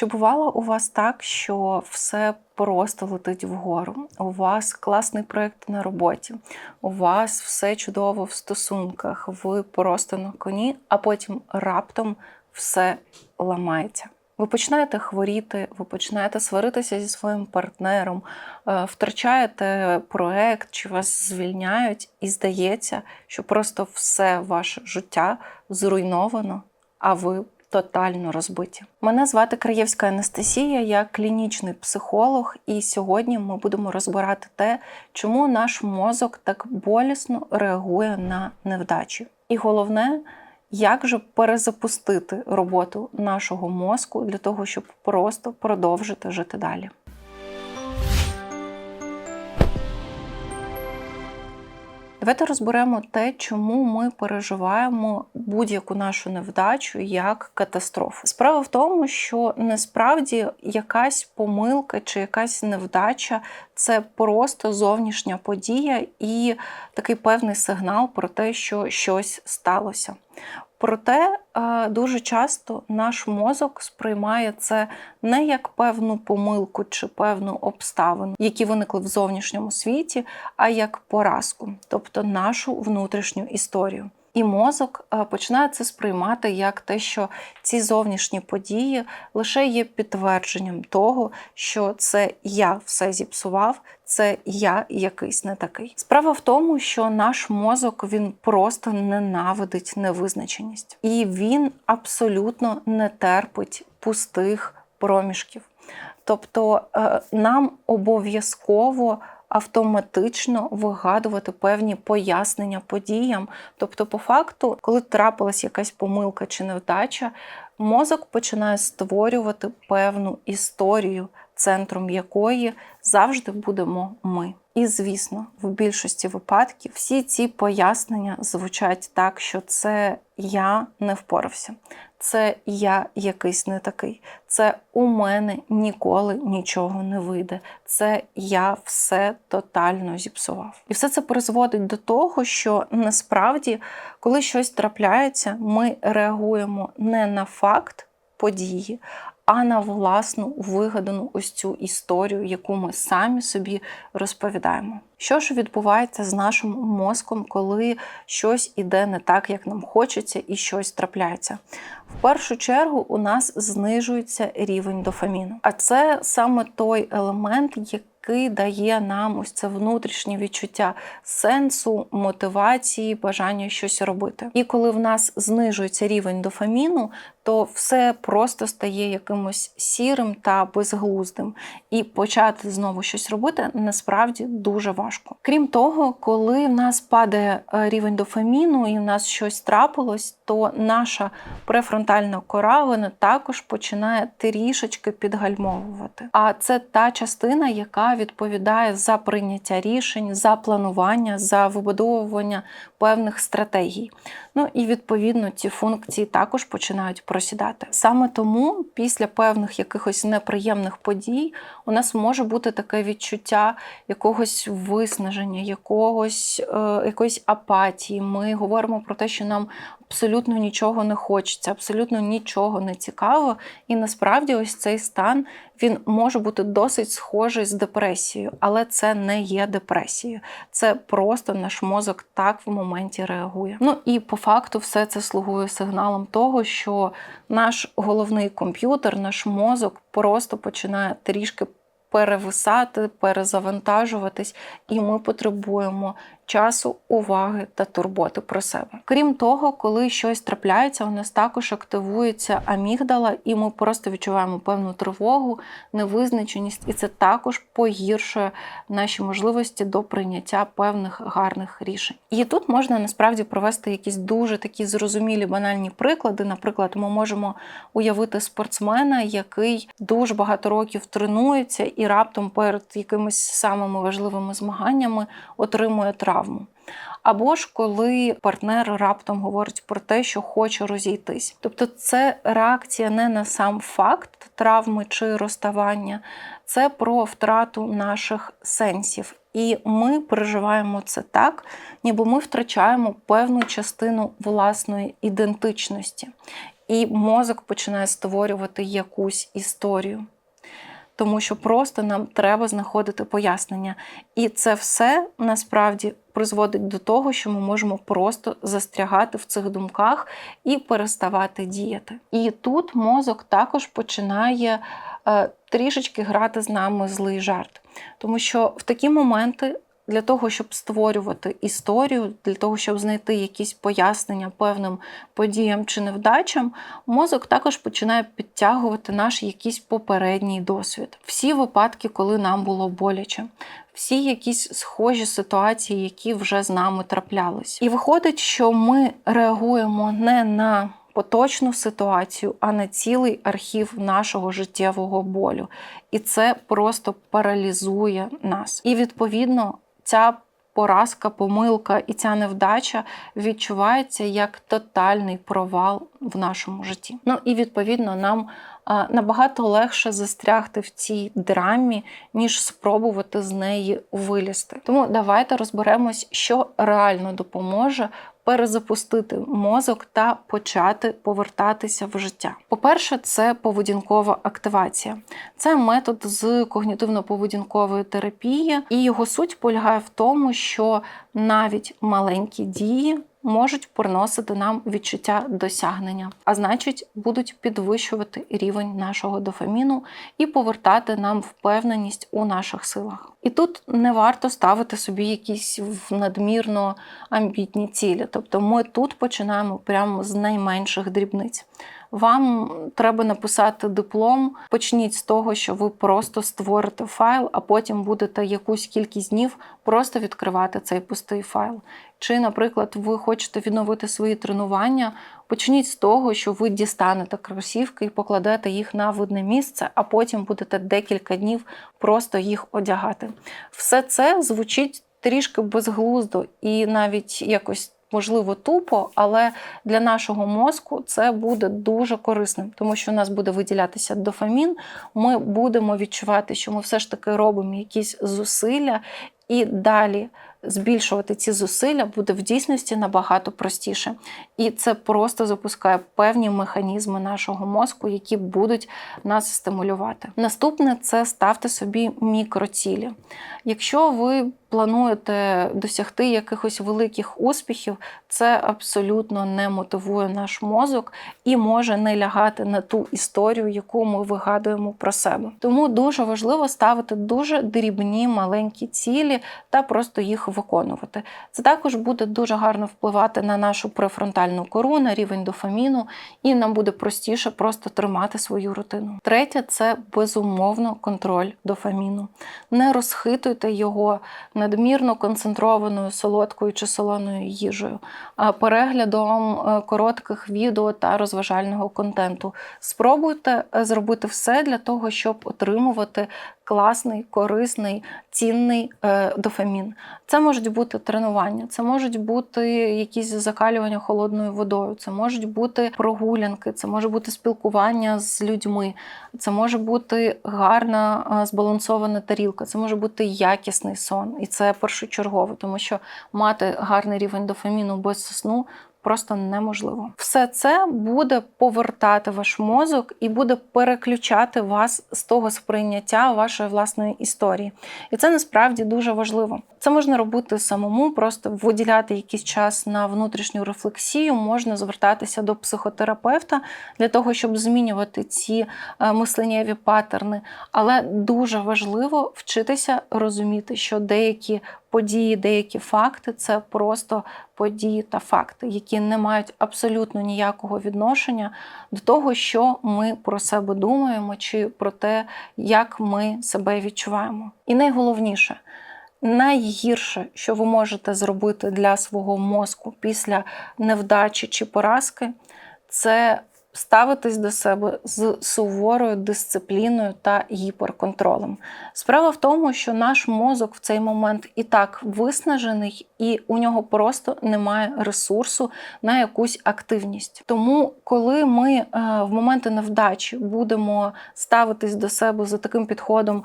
Чи бувало у вас так, що все просто летить вгору? У вас класний проєкт на роботі, у вас все чудово в стосунках, ви просто на коні, а потім раптом все ламається. Ви починаєте хворіти, ви починаєте сваритися зі своїм партнером, е, втрачаєте проект чи вас звільняють, і здається, що просто все ваше життя зруйновано, а ви тотально розбиті. Мене звати Краєвська Анастасія, я клінічний психолог, і сьогодні ми будемо розбирати те, чому наш мозок так болісно реагує на невдачі. І головне, як же перезапустити роботу нашого мозку для того, щоб просто продовжити жити далі. Давайте розберемо те, чому ми переживаємо будь-яку нашу невдачу як катастрофу. Справа в тому, що насправді якась помилка чи якась невдача це просто зовнішня подія і такий певний сигнал про те, що щось сталося. Проте е, дуже часто наш мозок сприймає це не як певну помилку чи певну обставину, які виникли в зовнішньому світі, а як поразку, тобто нашу внутрішню історію. І мозок е, починає це сприймати як те, що ці зовнішні події лише є підтвердженням того, що це я все зіпсував, це я якийсь не такий. Справа в тому, що наш мозок він просто ненавидить невизначеність, і він абсолютно не терпить пустих проміжків. Тобто е, нам обов'язково автоматично вигадувати певні пояснення подіям. Тобто, по факту, коли трапилась якась помилка чи невдача, мозок починає створювати певну історію, центром якої завжди будемо ми. І, звісно, в більшості випадків всі ці пояснення звучать так, що це я не впорався, це я якийсь не такий, це у мене ніколи нічого не вийде. Це я все тотально зіпсував. І все це призводить до того, що насправді, коли щось трапляється, ми реагуємо не на факт події, а на власну вигадану ось цю історію, яку ми самі собі розповідаємо. Що ж відбувається з нашим мозком, коли щось іде не так, як нам хочеться, і щось трапляється? В першу чергу у нас знижується рівень дофаміну. А це саме той елемент, який який дає нам ось це внутрішнє відчуття сенсу, мотивації, бажання щось робити. І коли в нас знижується рівень дофаміну, то все просто стає якимось сірим та безглуздим. І почати знову щось робити насправді дуже важко. Крім того, коли в нас падає е, рівень дофаміну і в нас щось трапилось, то наша префронтальна кора вона також починає трішечки підгальмовувати. А це та частина, яка відповідає за прийняття рішень, за планування, за вибудовування певних стратегій. Ну і відповідно ці функції також починають просідати. Саме тому після певних якихось неприємних подій у нас може бути таке відчуття якогось виснаження, якогось, е, якоїсь апатії. Ми говоримо про те, що нам абсолютно нічого не хочеться, абсолютно нічого не цікаво. І насправді ось цей стан він може бути досить схожий з депресією, але це не є депресією. Це просто наш мозок так в моменті реагує. Ну і по факту все це слугує сигналом того, що наш головний комп'ютер, наш мозок просто починає трішки перевисати, перезавантажуватись, і ми потребуємо часу, уваги та турботи про себе. Крім того, коли щось трапляється, у нас також активується амігдала, і ми просто відчуваємо певну тривогу, невизначеність, і це також погіршує наші можливості до прийняття певних гарних рішень. І тут можна насправді провести якісь дуже такі зрозумілі банальні приклади. Наприклад, ми можемо уявити спортсмена, який дуже багато років тренується і раптом перед якимись самими важливими змаганнями отримує травму травму. Або ж коли партнер раптом говорить про те, що хоче розійтись. Тобто це реакція не на сам факт травми чи розставання, це про втрату наших сенсів. І ми переживаємо це так, ніби ми втрачаємо певну частину власної ідентичності. і мозок починає створювати якусь історію. Тому що просто нам треба знаходити пояснення. І це все насправді призводить до того, що ми можемо просто застрягати в цих думках і переставати діяти. І тут мозок також починає е, трішечки грати з нами злий жарт. Тому що в такі моменти для того, щоб створювати історію, для того, щоб знайти якісь пояснення певним подіям чи невдачам, мозок також починає підтягувати наш якийсь попередній досвід. Всі випадки, коли нам було боляче. Всі якісь схожі ситуації, які вже з нами траплялись. І виходить, що ми реагуємо не на поточну ситуацію, а на цілий архів нашого життєвого болю. І це просто паралізує нас. І відповідно ця поразка, помилка і ця невдача відчувається як тотальний провал в нашому житті. Ну і відповідно нам набагато легше застрягти в цій драмі, ніж спробувати з неї вилізти. Тому давайте розберемось, що реально допоможе перезапустити мозок та почати повертатися в життя. По-перше, це поведінкова активація. Це метод з когнітивно-поведінкової терапії, і його суть полягає в тому, що навіть маленькі дії можуть приносити нам відчуття досягнення, а значить, будуть підвищувати рівень нашого дофаміну і повертати нам впевненість у наших силах. І тут не варто ставити собі якісь надмірно амбітні цілі. Тобто ми тут починаємо прямо з найменших дрібниць. Вам треба написати диплом. Почніть з того, що ви просто створите файл, а потім будете якусь кількість днів просто відкривати цей пустий файл. Чи, наприклад, ви хочете відновити свої тренування, почніть з того, що ви дістанете кросівки і покладете їх на видне місце, а потім будете декілька днів просто їх одягати. Все це звучить трішки безглуздо і навіть якось можливо, тупо, але для нашого мозку це буде дуже корисним, тому що у нас буде виділятися дофамін. Ми будемо відчувати, що ми все ж таки робимо якісь зусилля і далі збільшувати ці зусилля буде в дійсності набагато простіше. І це просто запускає певні механізми нашого мозку, які будуть нас стимулювати. Наступне це ставте собі мікроцілі. Якщо ви плануєте досягти якихось великих успіхів, це абсолютно не мотивує наш мозок і може не лягати на ту історію, яку ми вигадуємо про себе. Тому дуже важливо ставити дуже дрібні маленькі цілі та просто їх виконувати. Це також буде дуже гарно впливати на нашу префронтальну кору, на рівень дофаміну, і нам буде простіше просто тримати свою рутину. Третє це безумовно контроль дофаміну. Не розхитуйте його надмірно концентрованою солодкою чи солоною їжею, а переглядом е, коротких відео та розважального контенту. Спробуйте е, зробити все для того, щоб отримувати класний, корисний, цінний е, дофамін. Це можуть бути тренування, це можуть бути якісь закалювання холодною водою, це можуть бути прогулянки, це може бути спілкування з людьми, це може бути гарна е, збалансована тарілка, це може бути якісний сон. І це першочергово, тому що мати гарний рівень дофаміну без сну просто неможливо. Все це буде повертати ваш мозок і буде переключати вас з того сприйняття вашої власної історії. І це насправді дуже важливо. Це можна робити самому, просто виділяти якийсь час на внутрішню рефлексію, можна звертатися до психотерапевта для того, щоб змінювати ці е, мисленнєві паттерни. Але дуже важливо вчитися розуміти, що деякі події, деякі факти це просто події та факти, які не мають абсолютно ніякого відношення до того, що ми про себе думаємо, чи про те, як ми себе відчуваємо. І найголовніше. Найгірше, що ви можете зробити для свого мозку після невдачі чи поразки, це ставитись до себе з суворою дисципліною та гіперконтролем. Справа в тому, що наш мозок в цей момент і так виснажений, і у нього просто немає ресурсу на якусь активність. Тому, коли ми е, в моменти невдачі будемо ставитись до себе за таким підходом,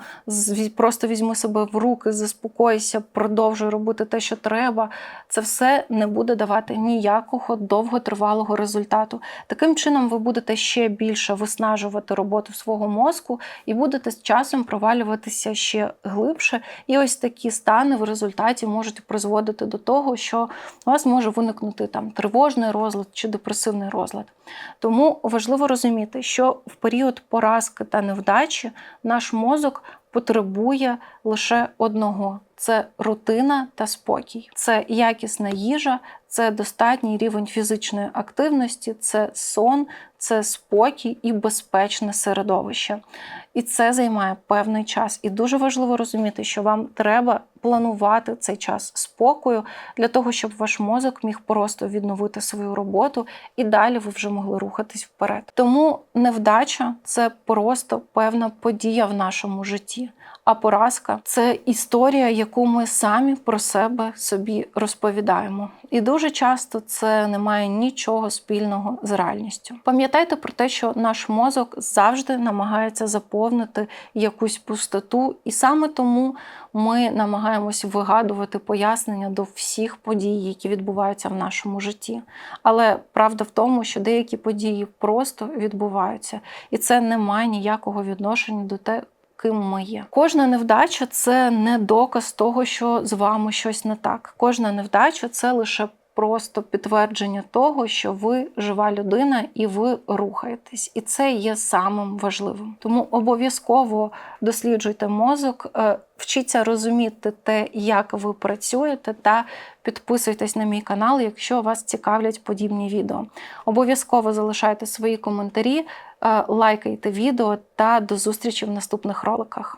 просто візьми себе в руки, заспокойся, продовжуй робити те, що треба, це все не буде давати ніякого довготривалого результату. Таким чином, ви будете ще більше виснажувати роботу свого мозку і будете з часом провалюватися ще глибше. І ось такі стани в результаті можуть призводити до того, що у вас може виникнути там тривожний розлад чи депресивний розлад. Тому важливо розуміти, що в період поразки та невдачі наш мозок потребує лише одного: це рутина та спокій, це якісна їжа, це достатній рівень фізичної активності, це сон, це спокій і безпечне середовище. І це займає певний час. І дуже важливо розуміти, що вам треба планувати цей час спокою для того, щоб ваш мозок міг просто відновити свою роботу і далі ви вже могли рухатись вперед. Тому невдача це просто певна подія в нашому житті. А поразка це історія, яку ми самі про себе собі розповідаємо. І дуже часто це не має нічого спільного з реальністю. Пам'ятайте про те, що наш мозок завжди намагається заповнити якусь пустоту, і саме тому ми намагаємось вигадувати пояснення до всіх подій, які відбуваються в нашому житті. Але правда в тому, що деякі події просто відбуваються, і це не має ніякого відношення до те, ким ми є. Кожна невдача це не доказ того, що з вами щось не так. Кожна невдача це лише просто підтвердження того, що ви жива людина і ви рухаєтесь. І це є самим важливим. Тому обов'язково досліджуйте мозок, е, вчіться розуміти те, як ви працюєте, та підписуйтесь на мій канал, якщо вас цікавлять подібні відео. Обов'язково залишайте свої коментарі, лайкайте відео та до зустрічі в наступних роликах.